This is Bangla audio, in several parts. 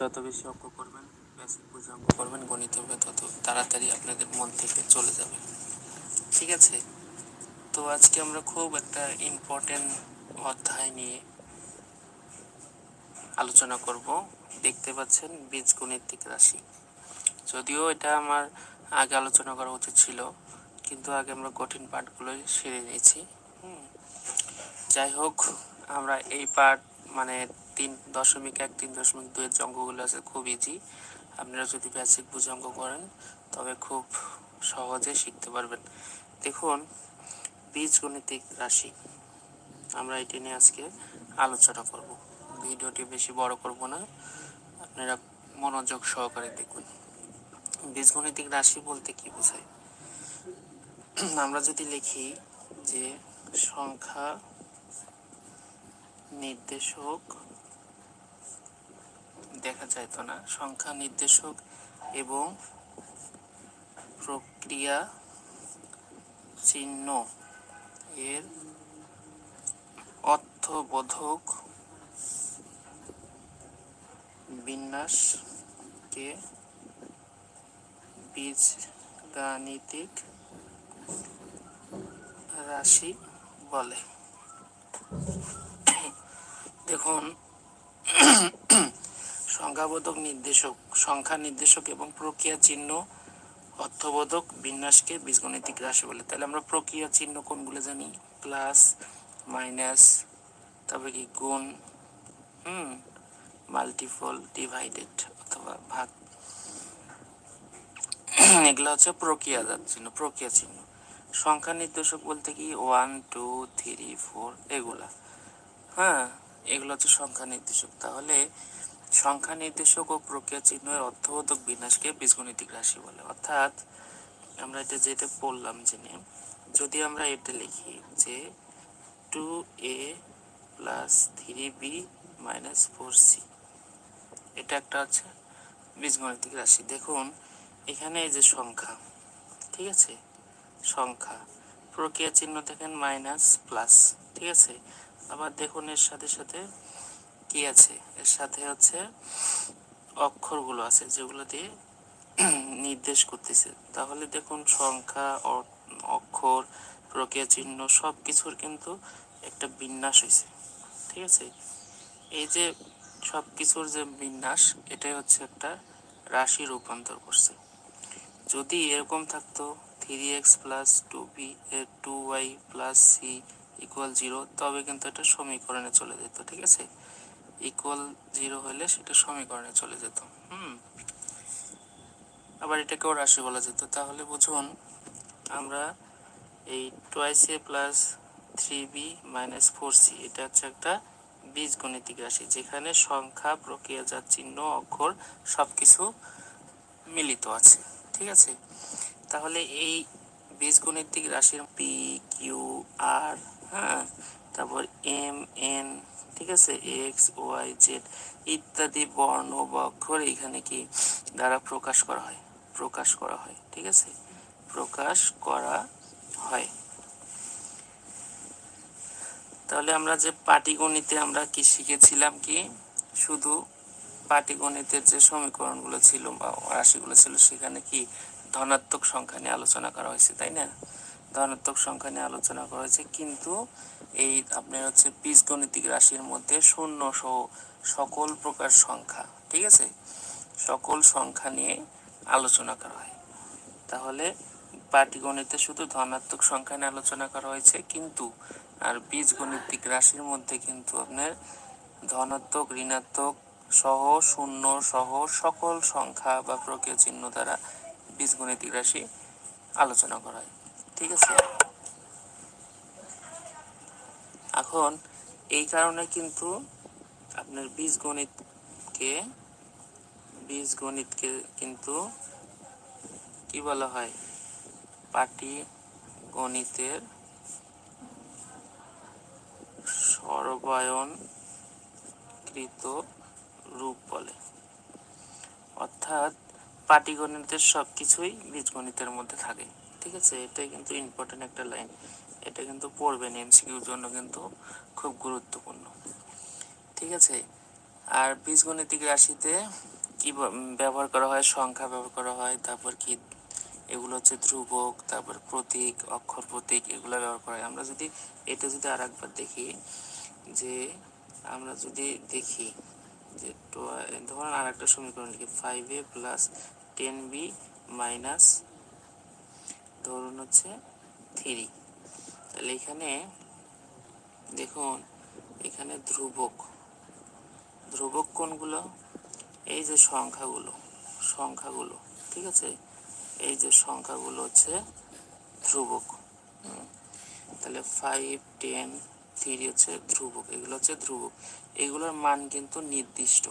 যত বেশি অঙ্ক করবেন বেসিক বুঝে অঙ্ক করবেন, গণিত হবে তত তাড়াতাড়ি আপনাদের মন থেকে চলে যাবে। ঠিক আছে? তো আজকে আমরা খুব একটা ইম্পর্টেন্ট অধ্যায় নিয়ে আলোচনা করব। দেখতে পাচ্ছেন বীজগণিতিক রাশি। যদিও এটা আমার আগে আলোচনা করা উচিত ছিল, কিন্তু আগে আমরা কঠিন পাঠগুলোই সেরে নিয়েছি। যাই হোক, আমরা এই পাঠ মানে তিন দশমিক এক, তিন দশমিক দুইয়ের যে অঙ্কগুলো আছে, খুব ইজি আপনারা যদি বেসিক বুঝে অঙ্ক করেন, তবে খুব সহজে শিখতে পারবেন। দেখুন, বীজগণিতিক রাশি। আমরা এটি নিয়ে আজকে আলোচনা করব। ভিডিওটি বেশি বড় করব না। আপনারা মনোযোগ সহকারে দেখুন। বীজগণিতিক রাশি বলতে কি বোঝায়? আমরা যদি লিখি যে সংখ্যা নির্দেশক দেখা যায় তো না। সংখ্যা নির্দেশক এবং প্রক্রিয়া চিহ্ন এর অর্থবোধক বিন্যাসকে বীজগাণিতিক রাশি বলে। দেখুন সংখ্যাবোধক নির্দেশক, সংখ্যা নির্দেশক এবং প্রক্রিয়া চিহ্ন অর্থবোধক বিন্যাসকে বীজগণিতিক রাশি বলে। তাহলে আমরা প্রক্রিয়া চিহ্ন কোনগুলো জানি? প্লাস, মাইনাস, তারপরে কি? গুণ, হুম, মাল্টিপল, ডিভাইডেড অথবা ভাগ। এগুলো হচ্ছে প্রক্রিয়াজাত চিহ্ন, প্রক্রিয়া চিহ্ন। সংখ্যা নির্দেশক বলতে কি? ওয়ান টু থ্রি ফোর এগুলা। হ্যাঁ এগুলো হচ্ছে সংখ্যা নির্দেশক। তাহলে সংখ্যা নির্দেশক ও প্রক্রিয়া চিহ্নের অর্থবোধক বিন্যাসকে বীজগণিতিক রাশি বলে। অর্থাৎ আমরা এটা যেটা পড়লাম জেনে, যদি আমরা এটা লিখি যে two A plus three B minus four C, এটা একটা আছে বীজগণিতিক রাশি। দেখুন, এখানে এই যে সংখ্যা, ঠিক আছে? সংখ্যা, প্রক্রিয়া চিহ্ন দেখেন মাইনাস প্লাস, ঠিক আছে? আবার দেখুন এর সাথে সাথে কি আছে? এর সাথে হচ্ছে অক্ষরগুলো আছে যেগুলো দিয়ে নির্দেশ করতেছে। তাহলে দেখুন সংখ্যা অক্ষর, প্রক্রিয়া চিহ্ন সব কিছুর কিন্তু একটা বিন্যাস হয়েছে ঠিক আছে? এই যে সব কিছুর যে বিন্যাস, এটাই হচ্ছে একটা রাশি রূপান্তর করছে। যদি এরকম থাকতো three X plus two B two Y plus C equal zero তবে কিন্তু এটা সমীকরণে চলে যেত। ঠিক আছে? ইকুয়াল জিরো হলে সেটা সমীকরণে চলে যেত, হুম? আবার এটাকেও রাশি বলা যেত। তাহলে বুঝুন, আমরা এই twice A plus three B minus four C এটা হচ্ছে একটা বীজগণিতিক রাশি, যেখানে সংখ্যা প্রক্রিয়াজাত চিহ্ন, অক্ষর সব কিছু মিলিত আছে, ঠিক আছে? তাহলে এই বীজগণিতিক রাশির পি কিউ আর হ্যাঁ? তারপর এম, এন, ঠিক আছে, এক্স, ওয়াই, জেড ইত্যাদি বর্ণ বা অক্ষর এখানে কি দ্বারা প্রকাশ করা হয়? প্রকাশ করা হয়, ঠিক আছে? প্রকাশ করা হয়। তাহলে আমরা যে পাটিগণিতে আমরা কি শিখেছিলাম কি? শুধু পাটিগণিতের যে সমীকরণগুলো ছিল বা রাশিগুলো ছিল, সেখানে কি ধনাত্মক সংখ্যা নিয়ে আলোচনা করা হয়েছে, তাই না? ধনাত্মক সংখ্যা নিয়ে আলোচনা করা হয়েছে কিন্তু এই আপনার হচ্ছে বীজগণিতিক রাশির মধ্যে শূন্য সহ সকল প্রকার সংখ্যা, ঠিক আছে? সকল সংখ্যা নিয়ে আলোচনা করা হয়। তাহলে পাটিগণিতে শুধু ধনাত্মক সংখ্যা নিয়ে আলোচনা করা হয়েছে, কিন্তু আর বীজগণিতিক রাশির মধ্যে কিন্তু আপনার ধনাত্মক, ঋণাত্মক সহ শূন্য সহ সকল সংখ্যা বা প্রক্রিয়া চিহ্ন দ্বারা বীজগণিতিক রাশি আলোচনা করা হয়। ঠিক আছে? এখন এই কারণে কিন্তু আপনার বীজগণিতকে বীজগণিতকে কিন্তু কি বলা হয়? পাটি গণিতের সর্বায়নকৃত রূপ বলে। অর্থাৎ পাটিগণিতের সব কিছুই বীজগণিতের মধ্যে থাকে। ঠিক আছে? এটাই কিন্তু ইম্পর্টেন্ট একটা লাইন এটা কিন্তু পড়বেন এমসিকিউর জন্য কিন্তু খুব গুরুত্বপূর্ণ। ঠিক আছে? আর বীজগণিতিক রাশিতে কি ব্যবহার করা হয়? সংখ্যা ব্যবহার করা হয়, তারপর কি? এগুলো হচ্ছে ধ্রুবক, তারপর প্রতীক, অক্ষর প্রতীক, এগুলো ব্যবহার করা হয়। আমরা যদি, এটা যদি আর একবার দেখি, যে আমরা যদি দেখি, যে ধরুন আর একটা সমীকরণ লিখি five A plus ten B minus ধরুন হচ্ছে থ্রি। তাহলে এখানে দেখুন, এখানে ধ্রুবক। ধ্রুবক কোনগুলো? এই যে সংখ্যাগুলো সংখ্যাগুলো, ঠিক আছে? এই যে সংখ্যাগুলো হচ্ছে ধ্রুবক। তাহলে ফাইভ টেন থ্রি হচ্ছে ধ্রুবক, এগুলো হচ্ছে ধ্রুবক। এগুলোর মান কিন্তু নির্দিষ্ট।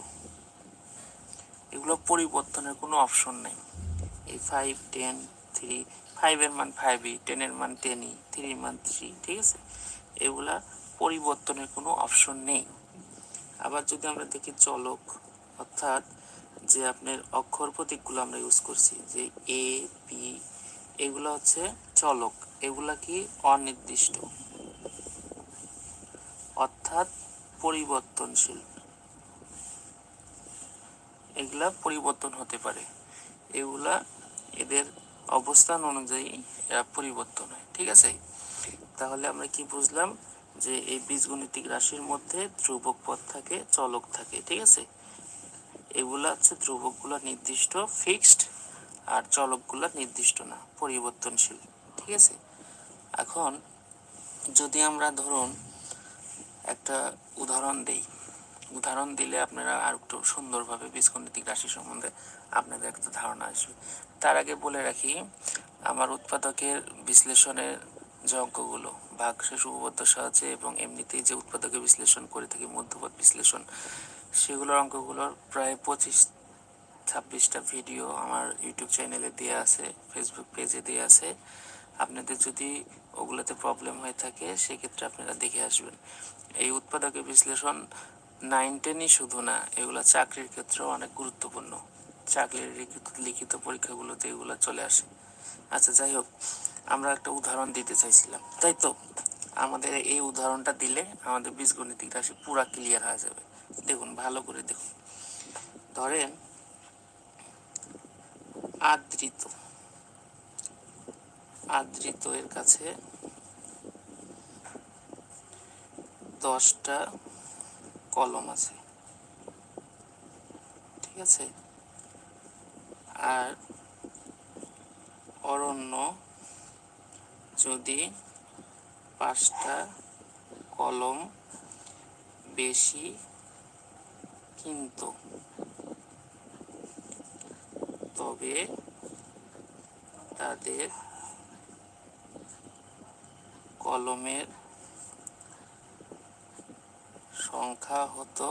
এগুলো পরিবর্তনের কোনো অপশন নেই। এই ফাইভ টেন থ্রি ফাইভের মান ফাইভই টেনের মান টেনই থ্রির মান থ্রি ঠিক আছে? এগুলা পরিবর্তনের কোনো অপশন নেই। আবার যদি আমরা দেখি চলক, অর্থাৎ যে আপনার অক্ষর প্রতীকগুলো আমরা ইউজ করছি, যে এ পি এগুলো হচ্ছে চলক, এগুলা কি অনির্দিষ্ট? অর্থাৎ পরিবর্তনশীল। এগুলা পরিবর্তন হতে পারে। এগুলা এদের অবস্থান অনুযায়ী পরিবর্তন হয়, ঠিক আছে? তাহলে আমরা কি বুঝলাম যে এই বীজগণিতিক রাশির মধ্যে ধ্রুবক পদ থাকে, চলক থাকে, ঠিক আছে? এগুলা হচ্ছে ধ্রুবকগুলো নির্দিষ্ট ফিক্সড আর চলকগুলো নির্দিষ্ট না, পরিবর্তনশীল, ঠিক আছে? এখন যদি আমরা ধরুন একটা উদাহরণ দেই। উদাহরণ দিলে আপনারা আর একটু সুন্দরভাবে বীজগণিতিক রাশি সম্বন্ধে আপনাদের একটা ধারণা আসবে। তার আগে বলে রাখি, আমার উৎপাদকের বিশ্লেষণের যে অঙ্কগুলো ভাগশেষ, উপপাদ্য সাহায্যে এবং এমনিতেই যে উৎপাদকের বিশ্লেষণ করে থাকি মধ্যপদ বিশ্লেষণ, সেগুলোর অঙ্কগুলোর প্রায় পঁচিশ, ছাব্বিশটা ভিডিও আমার ইউটিউব চ্যানেলে দেওয়া আছে, ফেসবুক পেজে দেওয়া আছে। আপনাদের যদি ওগুলোতে প্রবলেম হয়ে থাকে, সেক্ষেত্রে আপনারা দেখে আসবেন। এই উৎপাদকের বিশ্লেষণ নাইন টেনই শুধু না, এগুলো চাকরির ক্ষেত্রেও অনেক গুরুত্বপূর্ণ। চাকরির লিখিত পরীক্ষাগুলোতে এগুলো চলে আসে। আচ্ছা যাই হোক, আমরা একটা উদাহরণ দিতে চাইছিলাম। তাই তো? আমাদের এই উদাহরণটা দিলে আমাদের বীজগণিতিক রাশি পুরা ক্লিয়ার হয়ে যাবে। দেখুন, ভালো করে দেখুন। ধরেন আদৃত আদৃত এর কাছে দশটা কলম আছে। ঠিক আছে? আর অরণ্য যদি পাঁচটা কলম বেশি কিন্তু তবে তাদের কলমের সংখ্যা হতো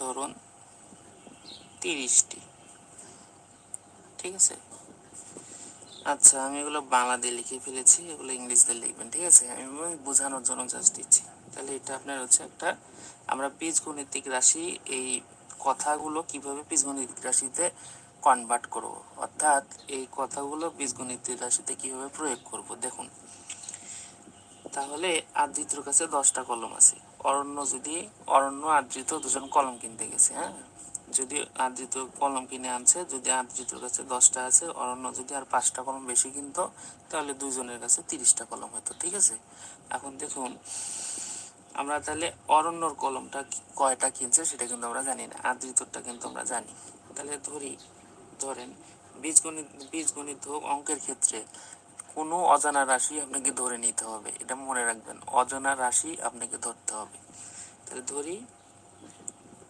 ধরুন তিরিশটি। ঠিক আছে? আচ্ছা আমি এগুলো বাংলা দিয়ে লিখে ফেলেছি, এগুলো ইংলিশ দিয়ে লিখবেন, ঠিক আছে? আমি বোঝানোর জন্য জাস্ট দিচ্ছি। তাহলে এটা আপনার হচ্ছে একটা, আমরা বীজগণিতিক রাশি, এই কথাগুলো কীভাবে বীজগণিতিক রাশিতে কনভার্ট করব? অর্থাৎ এই কথাগুলো বীজগণিতিক রাশিতে কীভাবে প্রয়োগ করব? দেখুন। তাহলে আদ্রিতর কাছে দশটা কলম আছে। অরণ্য যদি, অরণ্য আদ্রিত দুজন কলম কিনতে গেছে হ্যাঁ? যদি আদ্রিত কলম কিনে আনছে, যদি আদ্রিতর কাছে দশটা আছে, অরণ্য যদি আর পাঁচটা কলম বেশি কিনতো, তাহলে দুজনের কাছে তিরিশটা কলম হতো, ঠিক আছে? এখন দেখুন, আমরা তাহলে অরণ্যর কলমটা কয়টা কিনছে সেটা কিন্তু আমরা জানি না আদ্রিতরটা কিন্তু আমরা জানি। তাহলে ধরি, ধরেন, বীজগণিত বীজগণিত হোক, অঙ্কের ক্ষেত্রে কোনো অজানা রাশি আপনাকে ধরে নিতে হবে। এটা মনে রাখবেন, অজানা রাশি আপনাকে ধরতে হবে। তাহলে ধরি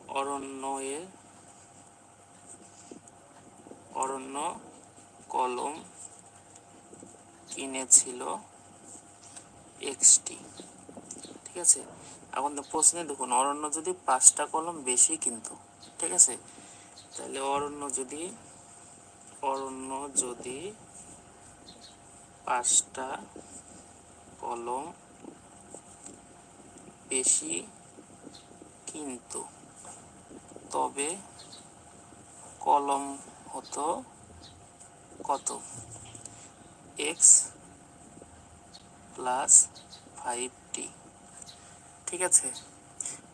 অরণ্য অরণ্য কলম কিনেছিল এক্সটি ঠিক আছে? এখন তো প্রশ্নে দেখুন অরণ্য যদি পাঁচটা কলম বেশি কিন্তু, ঠিক আছে? তাহলে অরণ্য যদি অরণ্য যদি পাঁচটা কলম বেশি কিন্তু তবে কলম হতো কত? এক্স প্লাস ফাইভ টি। ঠিক আছে?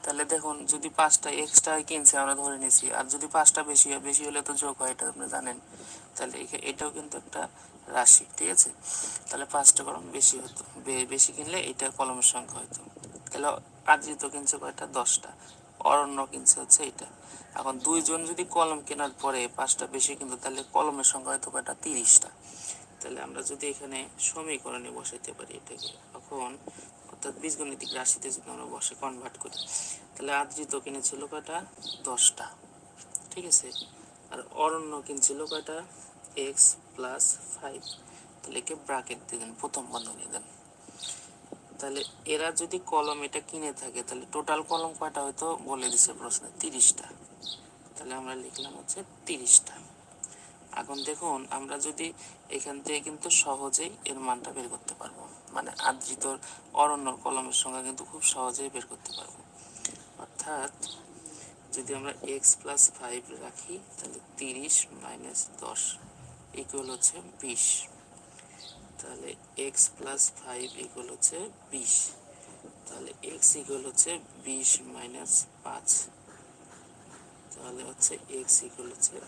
তাহলে দেখুন, যদি পাঁচটা এক্সট্রা কিনছে, আমরা ধরে নিছি। আর যদি পাঁচটা বেশি হয় বেশি হলে তো যোগ হয়, এটা আপনি জানেন। তাহলে এটাও কিন্তু একটা রাশি, ঠিক আছে? তাহলে পাঁচটা কলম বেশি হতো বেশি কিনলে এটা কলমের সংখ্যা হতো তাহলে আদ্রিত কিনছে কয়টা? দশটা। অরণ্য কিনছে হচ্ছে এটা এখন দুইজন যদি কলম কেনার পরে পাঁচটা বেশি কিন্তু, তাহলে কলমের সংখ্যা হয়তো কয়টা? তিরিশটা। তাহলে আমরা যদি এখানে সমীকরণে বসাইতে পারি এটাকে, এখন অর্থাৎ বীজগণিতিক রাশিতে যদি আমরা বসে কনভার্ট করি, তাহলে আদ্রিত কিনেছিল কয়টা? দশটা। ঠিক আছে? আর অরণ্য কিনছিল কয়টা? এক্স প্লাস ফাইভ তাহলে একে ব্রাকেট দিয়ে দেন, প্রথম বন্ধনী দেন। তাহলে এরা যদি কলম এটা কিনে থাকে, তাহলে টোটাল কলম কয়টা হয়তো বলে দিছে প্রশ্নে? তিরিশটা। তাহলে আমরা লিখলাম হচ্ছে তিরিশটা। এখন দেখুন, আমরা যদি এখান থেকে কিন্তু সহজেই এর মানটা বের করতে পারব। মানে আদৃত অরণ্য কলমের সংখ্যা কিন্তু খুব সহজেই বের করতে পারব। অর্থাৎ যদি আমরা এক্স প্লাস ফাইভ রাখি, তাহলে তিরিশ মাইনাস দশ। ইকুয়াল হচ্ছে বিশ। তাহলে এক্স প্লাস ফাইভ ইকুয়াল হচ্ছে বিশ। তাহলে এক্স ইকুয়াল হচ্ছে বিশ মাইনাস পাঁচ। তাহলে হচ্ছে এক্স ইকুয়াল হচ্ছে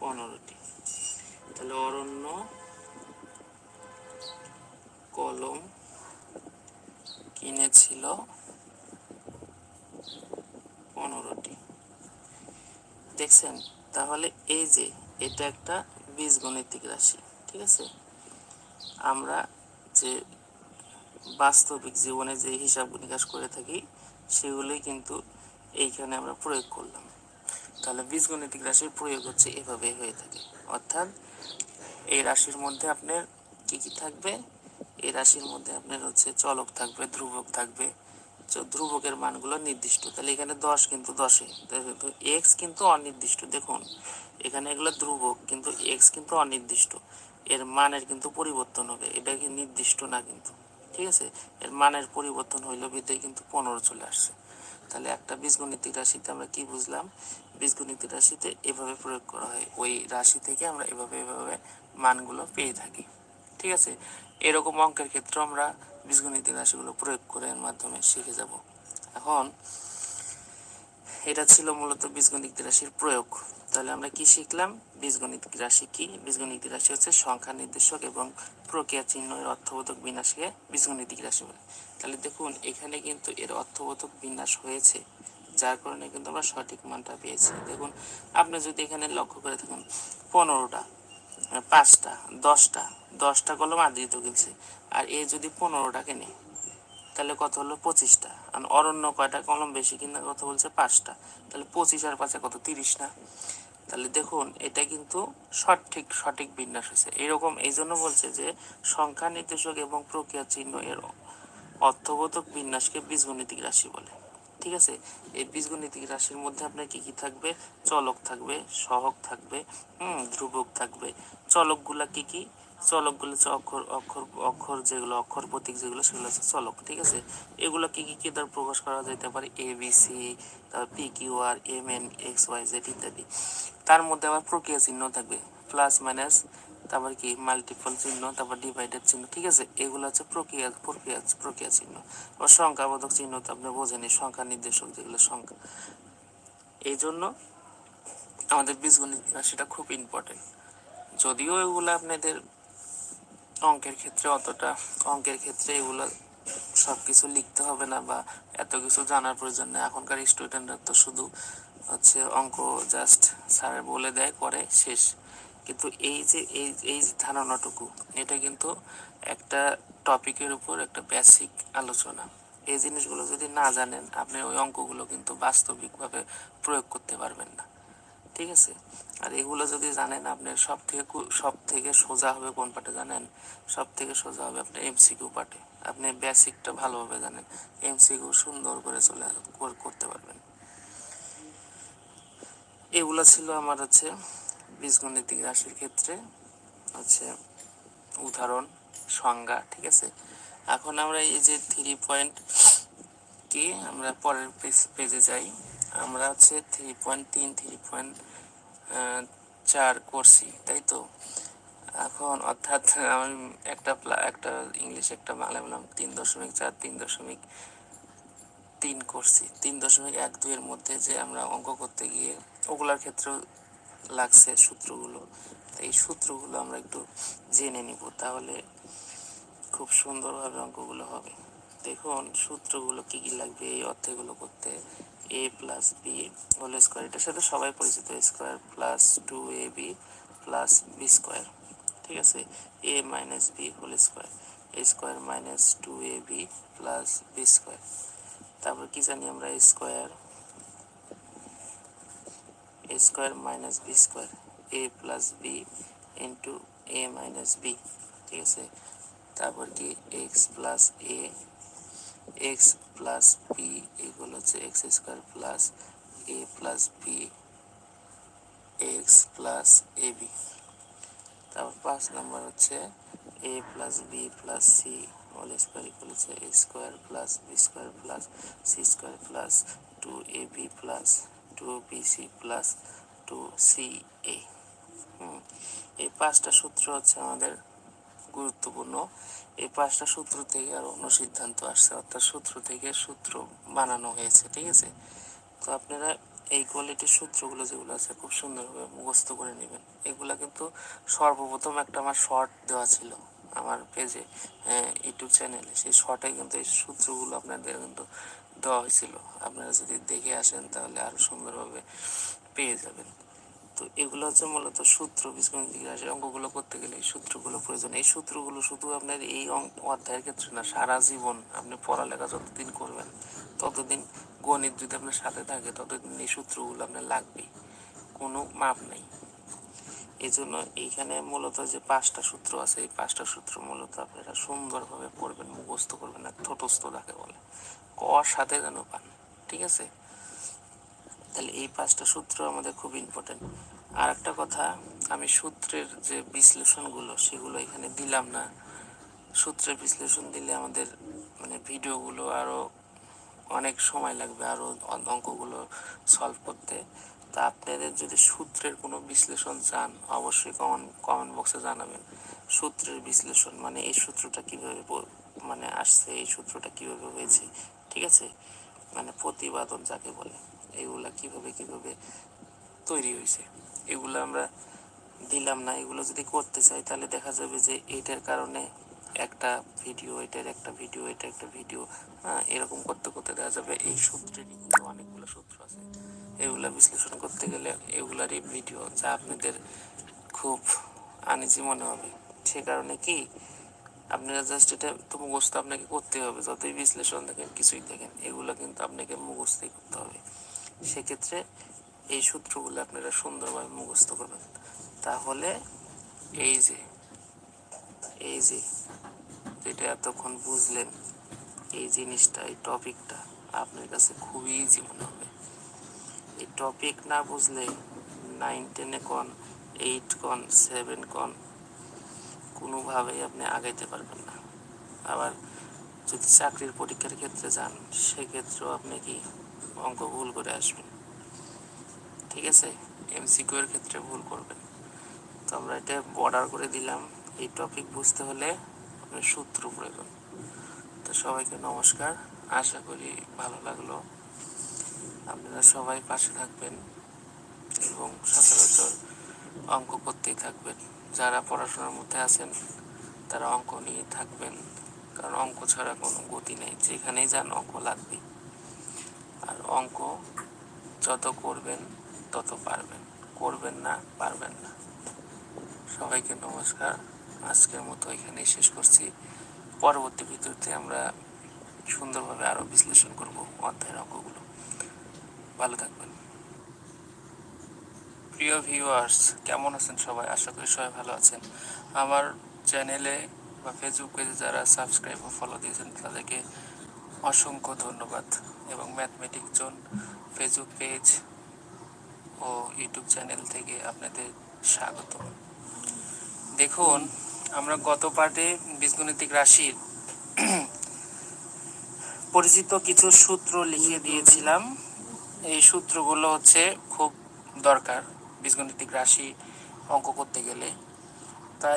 পনেরোটি। তাহলে অরণ্য, কলম কিনেছিল পনেরোটি। দেখছেন? তাহলে এই যে, এটা একটা বীজগণিতিক রাশি, ঠিক আছে? আমরা যে বাস্তবিক জীবনে যে হিসাব নিকাশ করে থাকি, সেগুলোই কিন্তু এইখানে আমরা প্রয়োগ করলাম। তাহলে বীজগণিতিক রাশির প্রয়োগ হচ্ছে এভাবে হয়ে থাকে। অর্থাৎ এই রাশির মধ্যে আপনার কি কি থাকবে? এই রাশির মধ্যে আপনার হচ্ছে চলক থাকবে, ধ্রুবক থাকবে। ধ্রুবকের মানগুলো নির্দিষ্ট। তাহলে এখানে দশ কিন্তু দশে। এক্স কিন্তু অনির্দিষ্ট। দেখুন এখানে এগুলো ধ্রুবক, কিন্তু এক্স কিন্তু অনির্দিষ্ট। এর মানের কিন্তু পরিবর্তন হবে। এটা কি নির্দিষ্ট না কিন্তু? ঠিক আছে? এর মানের পরিবর্তন হইল বিদ্যায় কিন্তু পনেরো চলে আসছে। তাহলে একটা বীজগণিতিক রাশিতে আমরা কি বুঝলাম? বীজগণিতিক রাশিতে এভাবে প্রয়োগ করা হয়। ওই রাশি থেকে আমরা এভাবে এভাবে মানগুলো পেয়ে থাকি। ঠিক আছে? এরকম অঙ্কের ক্ষেত্রে আমরা বীজগণিতিক রাশিগুলো প্রয়োগ করে এর মাধ্যমে শিখে যাব। এখন এটা ছিল মূলত বীজগণিত রাশির প্রয়োগ। তাহলে আমরা কি শিখলাম? বীজগণিত রাশি কি? বীজগণিত রাশি হচ্ছে সংখ্যা নির্দেশক এবং প্রক্রিয়া চিহ্ন এর অর্থবোধক বিন্যাসকে বীজগণিতিক রাশি বলে। তাহলে দেখুন, এখানে কিন্তু এর অর্থবোধক বিন্যাস হয়েছে, যার কারণে কিন্তু আমরা সঠিক মানটা পেয়েছি। দেখুন, আপনি যদি এখানে লক্ষ্য করে থাকেন, পনেরোটা, পাঁচটা, দশটা দশটা কলম আদৃত কিনছে আর এ যদি পনেরোটাকে কেনে তাহলে কত হলো? পঁচিশটা। অরণ্য কয়টা কলম বেশি কিনা কথা বলছে পাঁচটা। তাহলে পঁচিশ আর পাঁচে কত? তিরিশ না? তাহলে দেখুন, এটা কিন্তু সঠিক সঠিক বিন্যাস হয়েছে। এরকম এই জন্য বলছে যে সংখ্যা নির্দেশক এবং প্রক্রিয়া চিহ্ন এর অর্থবোধক বিন্যাসকে বীজগণিতিক রাশি বলে। ঠিক আছে? এই বীজগণিতিক রাশির মধ্যে আপনার কি কি থাকবে? চলক থাকবে সহক থাকবে, হুম, ধ্রুবক থাকবে। চলকগুলা কি কি? চলকগুলো হচ্ছে অক্ষর অক্ষর অক্ষর যেগুলো, অক্ষর প্রতীক যেগুলো, সেগুলো হচ্ছে চলক, ঠিক আছে? এগুলো কি কি কি দ্বারা প্রকাশ করা যেতে পারে? এ বি সি তারপর P Q R M N X Y Z ইত্যাদি। তার মধ্যে আবার প্রক্রিয়া চিহ্ন থাকবে। প্লাস, মাইনাস, তারপর কি? মাল্টিপল চিহ্ন, তারপর ডিভাইডেড চিহ্ন, ঠিক আছে? এগুলো হচ্ছে প্রক্রিয়া প্রক্রিয়া প্রক্রিয়া চিহ্ন। আবার সংখ্যাবোধক চিহ্ন তো আপনি বোঝেনি সংখ্যা নির্দেশক যেগুলো সংখ্যা। এই জন্য আমাদের বীজগণিত সেটা খুব ইম্পর্টেন্ট যদিও এগুলো আপনাদের অঙ্কের ক্ষেত্রে অতটা, অঙ্কের ক্ষেত্রে এগুলো সব কিছু লিখতে হবে না বা এত কিছু জানার প্রয়োজন নেই। এখনকার স্টুডেন্টরা তো শুধু হচ্ছে অঙ্ক জাস্ট স্যার বলে দেয়, করে, শেষ। কিন্তু এই যে, এই এই যে ধারণাটুকু, এটা কিন্তু একটা টপিকের উপর একটা বেসিক আলোচনা। এই জিনিসগুলো যদি না জানেন, আপনি ওই অঙ্কগুলো কিন্তু বাস্তবিকভাবে প্রয়োগ করতে পারবেন না। ঠিক আছে? আর এগুলো যদি জানেন, আপনি সব থেকে সব থেকে সোজা হবে কোন পার্টে জানেন? সব থেকে সোজা হবে আপনার এমসিকিউ পার্টে। আপনি বেসিকটা ভালোভাবে জানেন। এমসিকিউ সুন্দর করে চলে করতে পারবেন। এগুলো ছিল আমার হচ্ছে বীজগণিতিক রাশির ক্ষেত্রে হচ্ছে উদাহরণ, সংজ্ঞা, ঠিক আছে? এখন আমরা এই যে থ্রি পয়েন্ট কি আমরা পরের পেজে যাই। আমরা হচ্ছে থ্রি পয়েন্ট তিন থ্রি পয়েন্ট চার করছি, তাই তো? এখন অর্থাৎ আমি একটা একটা ইংলিশ একটা বাংলা বললাম, তিন দশমিক চার, তিন দশমিক তিন করছি। তিন দশমিক এক দুইয়ের মধ্যে যে আমরা অঙ্ক করতে গিয়ে ওগুলার ক্ষেত্রেও লাগছে সূত্রগুলো। এই সূত্রগুলো আমরা একটু জেনে নিব, তাহলে খুব সুন্দরভাবে অঙ্কগুলো হবে। দেখুন, সূত্রগুলো কি কি লাগবে, এই অর্থেগুলো করতে A plus B whole square এটার সাথে সবাই পরিচিত square plus two A B plus B square ঠিক আছে? A minus B whole square A square minus two A B plus B square তারপর কি জানি আমরা square A square minus B square A plus B into A minus B ঠিক আছে? তারপর কি? X plus A X plus B এগুলো হচ্ছে X square plus A plus B X plus A B তারপর পাঁচ নম্বর হচ্ছে A plus B plus C whole square equal হচ্ছে A square plus B square plus C square plus two A B plus two B C plus two C A এই পাঁচটা সূত্র হচ্ছে আমাদের গুরুত্বপূর্ণ। এই পাঁচটা সূত্র থেকে আর অন্য সিদ্ধান্ত আসছে, অর্থাৎ সূত্র থেকে সূত্র বানানো হয়েছে, ঠিক আছে? তো আপনারা এই কোয়ালিটির সূত্রগুলো যেগুলো আছে খুব সুন্দরভাবে মুখস্থ করে নেবেন। এগুলা কিন্তু সর্বপ্রথম একটা আমার শর্ট দেওয়া ছিল আমার পেজে ইউটিউব চ্যানেলে সেই শর্টে কিন্তু এই সূত্রগুলো আপনাদের কিন্তু দেওয়া হয়েছিল। আপনারা যদি দেখে আসেন তাহলে আরও সুন্দরভাবে পেয়ে যাবেন। তো এগুলো হচ্ছে মূলত সূত্র বীজগণিতিক রাশির অঙ্কগুলো করতে গেলে এই সূত্রগুলো প্রয়োজন। এই সূত্রগুলো শুধু আপনার এই অধ্যায়ের ক্ষেত্রে না, সারা জীবন আপনি পড়ালেখা যতদিন করবেন, ততদিন গণিত যদি আপনার সাথে থাকে, ততদিন এই সূত্রগুলো আপনার লাগবেই, কোনো মাপ নেই। এই জন্য এইখানে মূলত যে পাঁচটা সূত্র আছে, এই পাঁচটা সূত্র মূলত আপনারা সুন্দরভাবে পড়বেন, মুখস্থ করবেন, আর ঠোঁটস্থ তাকে বলে, ক সাথে যেন পান, ঠিক আছে? তাহলে এই পাঁচটা সূত্র আমাদের খুব ইম্পর্টেন্ট আর একটা কথা, আমি সূত্রের যে বিশ্লেষণগুলো সেগুলো এখানে দিলাম না। সূত্রের বিশ্লেষণ দিলে আমাদের মানে ভিডিওগুলো আরও অনেক সময় লাগবে আরও অঙ্কগুলো সলভ করতে। তা আপনাদের যদি সূত্রের কোনো বিশ্লেষণ চান, অবশ্যই কমেন্ট কমেন্ট বক্সে জানাবেন। সূত্রের বিশ্লেষণ মানে এই সূত্রটা কীভাবে মানে আসছে, এই সূত্রটা কীভাবে হয়েছে, ঠিক আছে? মানে প্রতিবাদন যাকে বলে। এগুলা কীভাবে কীভাবে তৈরি হয়েছে? এগুলো আমরা দিলাম না। এগুলো যদি করতে চাই, তাহলে দেখা যাবে যে এইটার কারণে একটা ভিডিও এটার একটা ভিডিও এটা একটা ভিডিও হ্যাঁ এরকম করতে করতে দেখা যাবে এই সূত্রেরই কিন্তু অনেকগুলো সূত্র আছে। এগুলা বিশ্লেষণ করতে গেলে এগুলারই ভিডিও যা আপনাদের খুব আনিজি মনে হবে। সে কারণে কি, আপনারা জাস্ট এটা তো মুখস্থ আপনাকে করতে হবে। যতই বিশ্লেষণ দেখেন, কিছুই দেখেন, এগুলো কিন্তু আপনাকে মুখস্থই করতে হবে। সেক্ষেত্রে এই সূত্রগুলো আপনারা সুন্দরভাবে মুখস্থ করবেন। তাহলে এই যে এই যে যেটা এতক্ষণ বুঝলেন, এই জিনিসটা, এই টপিকটা আপনার কাছে খুবই ইজি মনে হবে। এই টপিক না বুঝলে নাইন টেনে কন এইট কন সেভেন কন, কোনোভাবেই আপনি আগাইতে পারবেন না। আবার যদি চাকরির পরীক্ষার ক্ষেত্রে যান, সেক্ষেত্রেও আপনি কি অঙ্ক ভুল করে আসবেন ঠিক আছে? এমসিকিউ এর ক্ষেত্রে ভুল করবেন তো আমরা এটা বর্ডার করে দিলাম। এই টপিক বুঝতে হলে আপনার সূত্র প্রয়োজন তো সবাইকে নমস্কার। আশা করি ভালো লাগল। আপনারা সবাই পাশে থাকবেন এবং সচরাচর অঙ্ক করতেই থাকবেন। যারা পড়াশোনার মধ্যে আছেন, তারা অঙ্ক নিয়ে থাকবেন। কারণ অঙ্ক ছাড়া কোনো গতি নেই। যেখানেই যান, অঙ্ক লাগবেই। আর অঙ্ক যত করবেন, তত পারবেন। করবেন না, পারবেন না। সবাইকে নমস্কার। আজকের মতো এখানেই শেষ করছি। পরবর্তী ভিডিওতে আমরা সুন্দরভাবে আরও বিশ্লেষণ করব অধ্যায়ের অঙ্কগুলো। ভালো থাকবেন। প্রিয় ভিউয়ার্স কেমন আছেন সবাই? আশা করি সবাই ভালো আছেন। আমার চ্যানেলে বা ফেসবুক পেজে যারা সাবস্ক্রাইব ও ফলো দিয়েছেন, তাদেরকে অসংখ্য ধন্যবাদ। এবং ম্যাথমেটিক জোন ফেসবুক পেজ ও ইউটিউব চ্যানেল থেকে আপনাদের স্বাগত দেখুন, আমরা গত পার্টে বীজগণিতিক রাশির পরিচিত কিছু সূত্র লিখে দিয়েছিলাম। এই সূত্রগুলো হচ্ছে খুব দরকার বীজগণিতিক রাশি অঙ্ক করতে গেলে। তা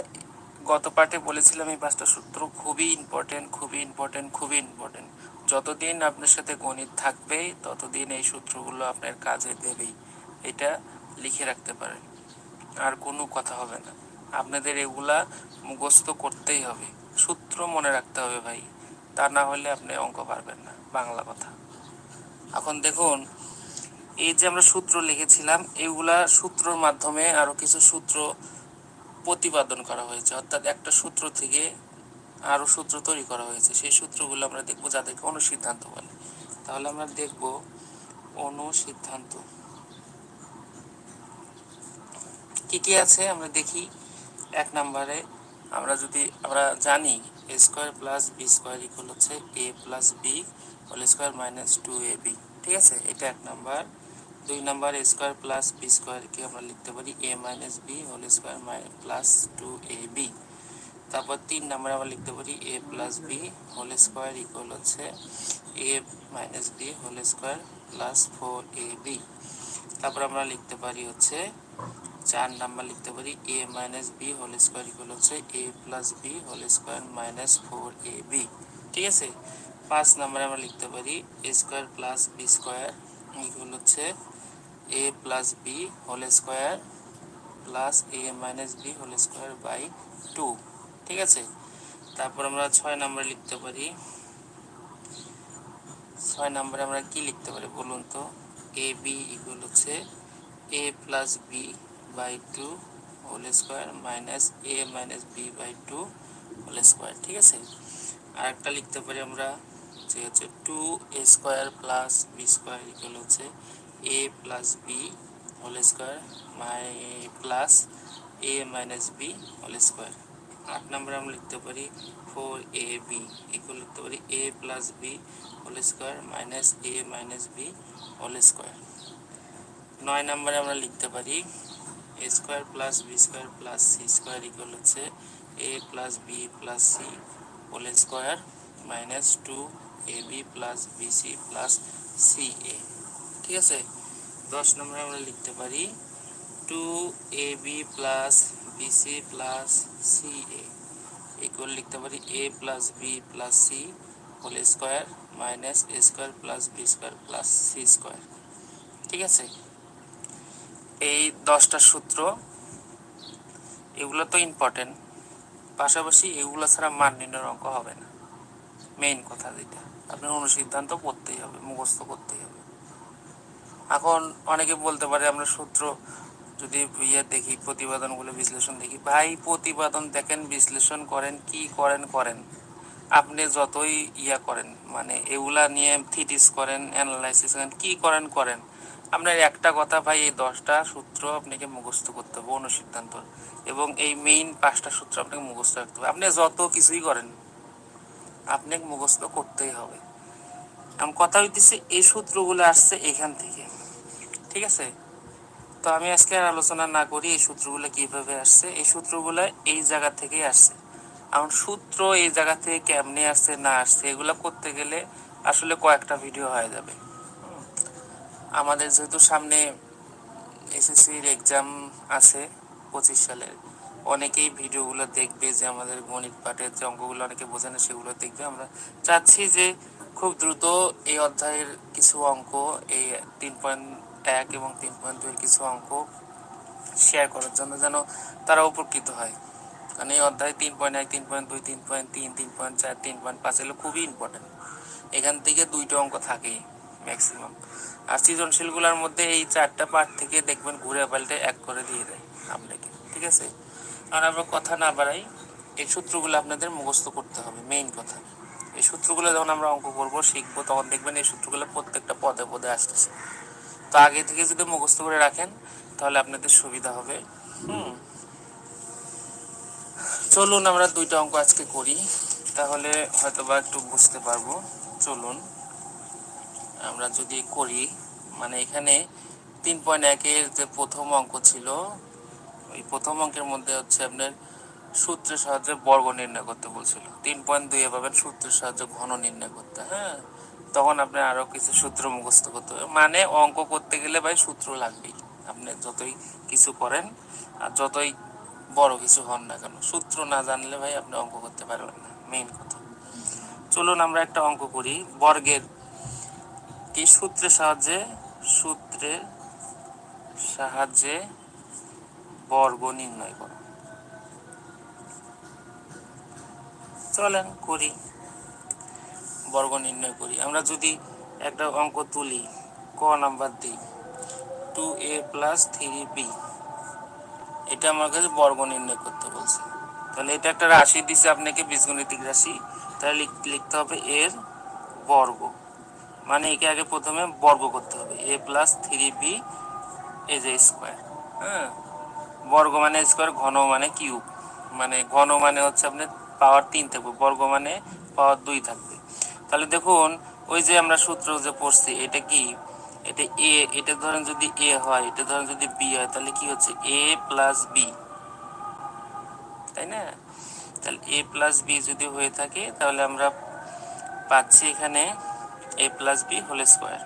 গত পার্টে বলেছিলাম এই পাঁচটা সূত্র খুবই ইম্পর্টেন্ট খুবই ইম্পর্টেন্ট খুবই ইম্পর্টেন্ট যতদিন আপনার সাথে গণিত থাকবে, ততদিন এই সূত্রগুলো আপনার কাজে দেবেই। এটা লিখে রাখতে পারেন। আর কোনো কথা হবে না। আপনাদের এগুলা মুখস্থ করতেই হবে। সূত্র মনে রাখতে হবে ভাই। তা না হলে আপনি অঙ্ক পারবেন না। বাংলা কথা। এখন দেখুন, এই যে আমরা সূত্র লিখেছিলাম, এগুলা সূত্রর মাধ্যমে আরও কিছু সূত্র প্রতিপাদন করা হয়েছে। অর্থাৎ একটা সূত্র থেকে আরও সূত্র তৈরি করা হয়েছে। সেই সূত্রগুলো আমরা দেখব যাদেরকে অনুসিদ্ধান্ত বলে। তাহলে আমরা দেখব অনুসিদ্ধান্ত। কি কি আছে? আমরা দেখি এক নম্বরে আমরা যদি আমরা জানি A square plus B square equal হচ্ছে A plus B whole square minus two A B ঠিক আছে? এটা এক নাম্বার। দুই number A square plus B স্কোয়ারকে আমরা লিখতে পারি A minus B whole square plus two A B তারপর তিন নাম্বার আমরা লিখতে পারি A plus B whole square equal হচ্ছে A minus B whole square plus four A B তারপর আমরা লিখতে পারি হচ্ছে, চার নাম্বার লিখতে পারি A minus B whole square equal হচ্ছে A plus B whole square minus four A B ঠিক আছে? পাঁচ নাম্বারে আমরা লিখতে পারি A square plus B square equal হচ্ছে A plus B whole square plus A minus B whole square by two ঠিক আছে? তারপর আমরা ছয় নাম্বার লিখতে পারি। ছয় নাম্বারে আমরা কি লিখতে পারি বলুন তো? এ বি ইকুয়াল হচ্ছে A plus B by two whole square minus A minus B by two whole square ঠিক আছে? আর একটা লিখতে পারি আমরা, যে হচ্ছে two A square plus B square equal হচ্ছে A plus B whole square my plus A minus B whole square আট নম্বরে আমরা লিখতে পারি ফোর এ বি ইকুয়াল লিখতে পারি A plus B whole square minus A minus B whole square নয় নম্বরে আমরা লিখতে পারি A square plus B square plus C square equal হচ্ছে A plus B plus C whole square minus two A B plus B C plus C A ঠিক আছে? দশ নম্বরে আমরা লিখতে পারি two A B plus B C plus C A equal লিখতে পারি A plus B plus C whole square minus A square plus B square plus C square ঠিক আছে? এই দশটা সূত্র, এগুলো তো ইম্পর্টেন্ট পাশাপাশি এগুলো ছাড়া মান নির্ণয়ের অঙ্ক হবে না। মেইন কথা যেটা। আপনার অনুসিদ্ধান্ত করতেই হবে, মুখস্থ করতেই হবে। এখন অনেকে বলতে পারে আমরা সূত্র যদি ইয়ে দেখি, প্রতিবেদনগুলো বিশ্লেষণ দেখি। ভাই, প্রতিবেদন দেখেন, বিশ্লেষণ করেন, কি করেন করেন। আপনি যতই ইয়া করেন মানে এগুলা নিয়ে থিটিস করেন অ্যানালাইসিস করেন, কি করেন করেন। আপনার একটা কথা ভাই, এই দশটা সূত্র আপনাকে মুখস্থ করতে হবে অনুসিদ্ধান্ত এবং এই মেইন পাঁচটা সূত্র আপনাকে মুখস্থ রাখতে হবে। আপনি যত কিছুই করেন, আপনাকে মুখস্থ করতেই হবে। এখন কথা হইতেছে, এই সূত্রগুলো আসছে এখান থেকে। ঠিক আছে? তো আমি আজকে আর আলোচনা না করি এই সূত্রগুলো কীভাবে আসছে। এই সূত্রগুলো এই জায়গা থেকেই আসছে। এখন সূত্র এই জায়গা থেকে কেমনে আসছে, না আসছে, এগুলো করতে গেলে আসলে কয়েকটা ভিডিও হয়ে যাবে। আমাদের যেহেতু সামনে এসএসসির এক্সাম আছে পঁচিশ সালের, অনেকেই ভিডিওগুলো দেখবে যে আমাদের গণিত পাঠের যে অঙ্কগুলো অনেকে বোঝে না, সেগুলো দেখবে। আমরা চাচ্ছি যে খুব দ্রুত এই অধ্যায়ের কিছু অঙ্ক, এই তিন পয়েন্ট এক এবং তিন পয়েন্ট দুইয়ের কিছু অঙ্ক শেয়ার করার জন্য যেন তারা উপকৃত হয়। কারণ এই অধ্যায় তিন পয়েন্ট এক, তিন পয়েন্ট দুই, তিন পয়েন্ট তিন তিন পয়েন্ট চার, তিন পয়েন্ট পাঁচ এগুলো খুবই ইম্পর্টেন্ট এখান থেকে দুইটা অঙ্ক থাকেই ম্যাক্সিমাম আর সৃজনশীলগুলোর মধ্যে এই চারটা পার্ট থেকে দেখবেন ঘুরে পাল্টে এক করে দিয়ে দেয় আপনাকে, ঠিক আছে? আর আমরা কথা না বাড়াই, এই সূত্রগুলো আপনাদের মুখস্থ করতে হবে মেইন কথা। এই সূত্রগুলো যখন আমরা অঙ্ক করব, শিখব, তখন দেখবেন এই সূত্রগুলো প্রত্যেকটা পদে পদে আসতেছে। তো আগে থেকে যদি মুখস্থ করে রাখেন, তাহলে আপনাদের সুবিধা হবে। হুম। চলুন আমরা দুইটা অঙ্ক আজকে করি, তাহলে হয়তো বা একটু বুঝতে পারব। চলুন। আমরা যদি করি মানে এখানে তিন পয়েন্ট একের যে প্রথম অঙ্ক ছিল, ওই প্রথম অঙ্কের মধ্যে হচ্ছে আপনার সূত্রের সাহায্যে বর্গ নির্ণয় করতে বলছিল। তিন পয়েন্ট দুই পাবেন সূত্রের সাহায্যে ঘন নির্ণয় করতে হ্যাঁ? তখন আপনি আরও কিছু সূত্র মুখস্থ করতে হবে। মানে অঙ্ক করতে গেলে ভাই সূত্র লাগবেই। আপনি যতই কিছু করেন, আর যতই বড় কিছু হন না কেন, সূত্র না জানলে ভাই আপনি অঙ্ক করতে পারবেন না মেইন কথা। চলুন আমরা একটা অঙ্ক করি। বর্গের কি সূত্রের সাহায্যে সূত্রের সাহায্যে বর্গ নির্ণয় করো। চলেন করি। বর্গ নির্ণয় করি। আমরা যদি একটা অঙ্ক তুলি, ক নাম্বার দিই two A plus three B এটা আমার কাছে বর্গ নির্ণয় করতে বলছে। তাহলে এটা একটা রাশি দিছে আপনাকে, বীজগণিতিক রাশি। তাহলে লিখ- লিখতে হবে এর বর্গ। মানে একে আগে প্রথমে বর্গ করতে হবে। A plus three B as A square হ্যাঁ? বর্গ মানে স্কোয়ার ঘন মানে কিউব মানে ঘন মানে হচ্ছে আপনার পাওয়ার তিন থাকবে। বর্গ মানে পাওয়ার দুই থাকবে। তাহলে দেখুন, ওই যে আমরা সূত্র যে পড়ছি, এটা কি? এটা এ এটা ধরেন যদি এ হয়, এটা ধরেন যদি বি হয়, তাহলে কি হচ্ছে? এ প্লাস বি তাই না? তাহলে এ প্লাস বি যদি হয়ে থাকে, তাহলে আমরা পাচ্ছি এখানে A plus B whole square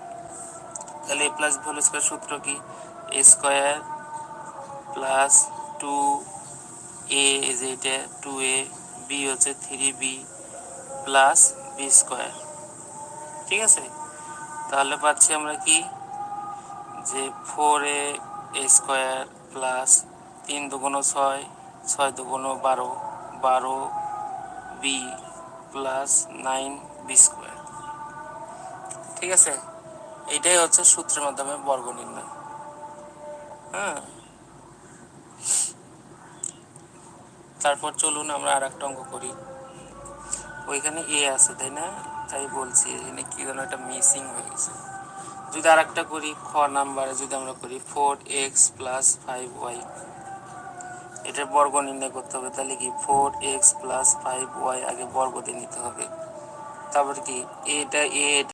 তাহলে A plus B whole square সূত্র কি? A square plus two A যে এটা টু এ বি হচ্ছে three B plus B square ঠিক আছে? তাহলে পাচ্ছি আমরা কি? যে ফোর এ স্কোয়ার প্লাস তিন দুগুণ ছয় ছয় দুগুণ বারো বারো B plus nine B square ঠিক আছে? এইটাই হচ্ছে সূত্রের মাধ্যমে বর্গ নির্ণয়। হ্যাঁ? তারপর চলুন আমরা আর একটা অঙ্ক করি। ওইখানে এ আছে, তাই না? তাই বলছি, এখানে কি যেন একটা মিসিং হয়ে গেছে। যদি আর একটা করি, খ নাম্বারে যদি আমরা করি four X plus five Y এটার বর্গ নির্ণয় করতে হবে, তাহলে কি? Four X plus five Y আগে বর্গ দিয়ে নিতে হবে। তারপর কি? এটা এ